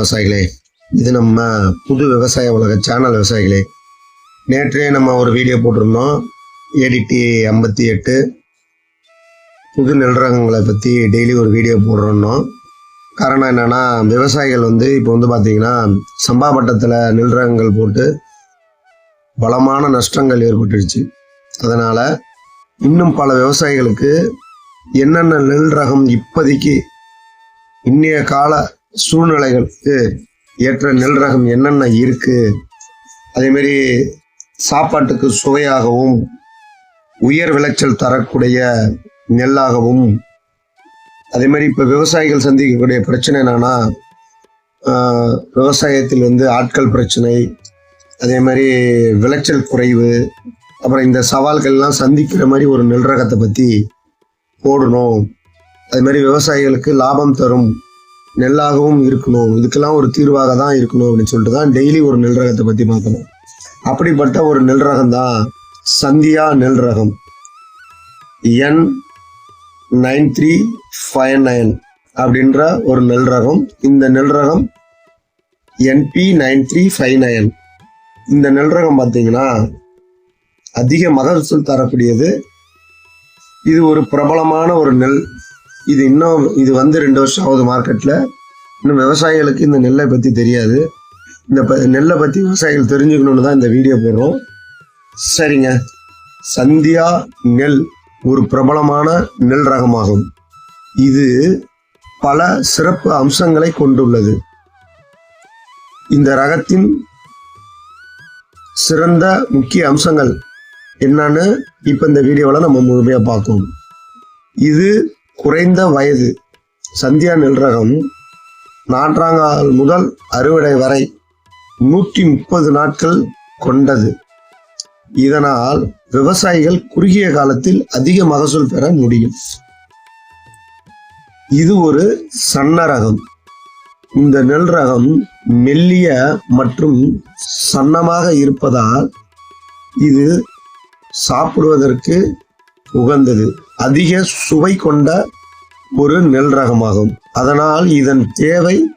விவசாயிகளே இது நம்ம புது விவசாய உலக சேனல் விவசாயிகளே. நேற்றே நம்ம ஒரு வீடியோ போட்டிருந்தோம். ஏடிடி ஐம்பத்தி எட்டு. புது நெல் ரகங்களை பற்றி டெய்லி ஒரு வீடியோ போடுறோன்னோம் காரணம் என்னென்னா விவசாயிகள் வந்து இப்போ வந்து பார்த்தீங்கன்னா சம்பா பட்டத்தில் நெல் ரகங்கள் போட்டு பலமான நஷ்டங்கள் ஏற்பட்டுருச்சு அதனால் இன்னும் பல விவசாயிகளுக்கு என்னென்ன நெல் ரகம் இப்போதைக்கு இன்றைய கால சூழ்நிலைகளுக்கு ஏற்ற நெல் ரகம் என்னென்ன இருக்குது அதேமாரி சாப்பாட்டுக்கு சுவையாகவும் உயர் விளைச்சல் தரக்கூடிய நெல்லாகவும். அதே மாதிரி இப்போ விவசாயிகள் சந்திக்கக்கூடிய பிரச்சனை என்னன்னா விவசாயத்தில் வந்து ஆட்கள் பிரச்சனை அதே மாதிரி விளைச்சல் குறைவு அப்புறம் இந்த சவால்கள்லாம் சந்திக்கிற மாதிரி ஒரு நெல் ரகத்தை பற்றி போடணும். அது மாதிரி விவசாயிகளுக்கு லாபம் தரும் நெல்லாகவும் இருக்கணும். இதுக்கெல்லாம் ஒரு தீர்வாக தான் இருக்கணும் அப்படின்னு சொல்லிட்டு தான் டெய்லி ஒரு நெல் ரகத்தை பற்றி பார்க்கணும். அப்படிப்பட்ட ஒரு நெல் ரகம் தான் சந்தியா நெல் ரகம். N nine three five nine அப்படின்ற ஒரு நெல் ரகம். இந்த நெல் ரகம் NP nine three five nine. இந்த நெல் ரகம் பார்த்தீங்கன்னா அதிக மகசூல் தரக்கூடியது. இது ஒரு பிரபலமான ஒரு நெல். இது இன்னும் இது வந்து ரெண்டு வருஷம் ஆகுது மார்க்கெட்டில் இன்னும் விவசாயிகளுக்கு இந்த நெல்லை பற்றி தெரியாது. இந்த ப நெல்லை பற்றி விவசாயிகள் தெரிஞ்சுக்கணுன்னு தான் இந்த வீடியோ போடுறோம். சரிங்க. சந்தியா நெல் ஒரு பிரபலமான நெல் ரகமாகும். இது பல சிறப்பு அம்சங்களை கொண்டுள்ளது. இந்த ரகத்தின் சிறந்த முக்கிய அம்சங்கள் என்னன்னு இப்போ இந்த வீடியோவில் நம்ம முழுமையாக பார்க்கணும் இது குறைந்த வயது சந்தியா நெல் ரகம் நான்காங்கால் முதல் அறுவடை வரை நூற்றி முப்பது நாட்கள் கொண்டது. இதனால் விவசாயிகள் குறுகிய காலத்தில் அதிக மகசூல் பெற முடியும். இது ஒரு சன்ன ரகம் இந்த நெல் ரகம் மெல்லிய மற்றும் சன்னமாக இருப்பதால் இது சாப்பிடுவதற்கு உகந்தது. அதிக சுவை கொண்ட ஒரு நெல் ரகமாகும். அதனால் இதன் தேவை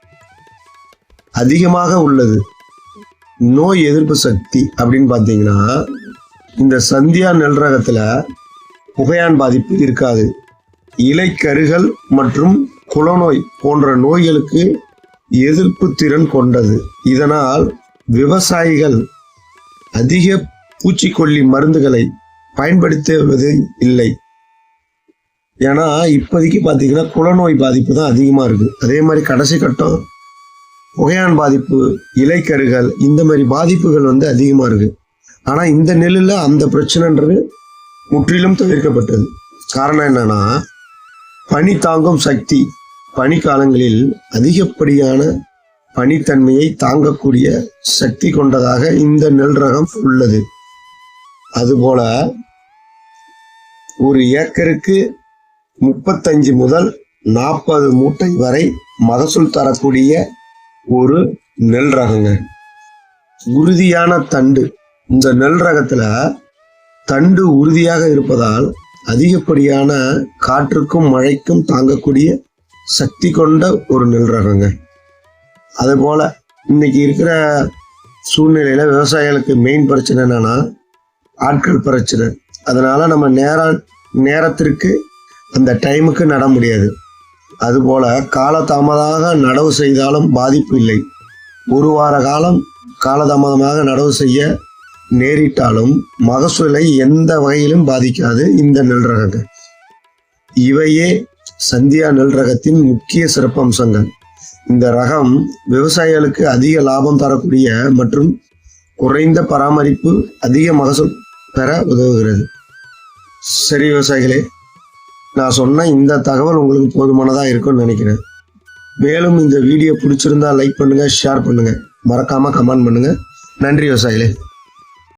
அதிகமாக உள்ளது. நோய் எதிர்ப்பு சக்தி அப்படின்னு பார்த்தீங்கன்னா இந்த சந்தியா நெல் ரகத்தில் புகையான் பாதிப்பு இருக்காது. இலைக்கருகள் மற்றும் குளநோய் போன்ற நோய்களுக்கு எதிர்ப்பு திறன் கொண்டது. இதனால் விவசாயிகள் அதிக பூச்சிக்கொல்லி மருந்துகளை பயன்படுத்துவது இல்லை. ஏன்னா இப்போதைக்கு பார்த்தீங்கன்னா குளநோய் பாதிப்பு தான் அதிகமாக இருக்கு அதே மாதிரி கடைசி கட்டம் புகையான் பாதிப்பு இலைக்கருகள் இந்த மாதிரி பாதிப்புகள் வந்து அதிகமாக இருக்கு ஆனால் இந்த நெல்லில் அந்த பிரச்சனைன்றது முற்றிலும் தவிர்க்கப்பட்டது. காரணம் என்னன்னா பனி தாங்கும் சக்தி பனி காலங்களில் அதிகப்படியான பனித்தன்மையை தாங்கக்கூடிய சக்தி கொண்டதாக இந்த நெல் ரகம் உள்ளது. அதுபோல ஒரு ஏக்கருக்கு முப்பத்தஞ்சு முதல் நாற்பது மூட்டை வரை மகசூல் தரக்கூடிய ஒரு நெல் ரகங்க. உறுதியான தண்டு. இந்த நெல் ரகத்துல தண்டு உறுதியாக இருப்பதால் அதிகப்படியான காற்றுக்கும் மழைக்கும் தாங்கக்கூடிய சக்தி கொண்ட ஒரு நெல் ரகங்க. அதுபோல இன்னைக்கு இருக்கிற சூழ்நிலையில விவசாயிகளுக்கு மெயின் பிரச்சனை என்னன்னா ஆட்கள் பிரச்சனை. அதனால நம்ம நேரம் நேரத்திற்கு அந்த டைமுக்கு நட முடியாது. அதுபோல காலதாமதாக நடவு செய்தாலும் பாதிப்பு இல்லை. ஒரு வார காலம் காலதாமதமாக நடவு செய்ய நேரிட்டாலும் மகசூலை எந்த வகையிலும் பாதிக்காது இந்த நெல் ரகங்கள். இவையே சந்தியா நெல் ரகத்தின் முக்கிய சிறப்பம்சங்கள். இந்த ரகம் விவசாயிகளுக்கு அதிக லாபம் தரக்கூடிய மற்றும் குறைந்த பராமரிப்பு அதிக மகசூல் பெற உதவுகிறது. சரி விவசாயிகளே நான் சொன்ன இந்த தகவல் உங்களுக்கு போதுமானதாக இருக்கும்னு நினைக்கிறேன். மேலும் இந்த வீடியோ பிடிச்சிருந்தா லைக் பண்ணுங்கள் ஷேர் பண்ணுங்கள் மறக்காமல் கமெண்ட் பண்ணுங்கள் நன்றி விவசாயிகளே.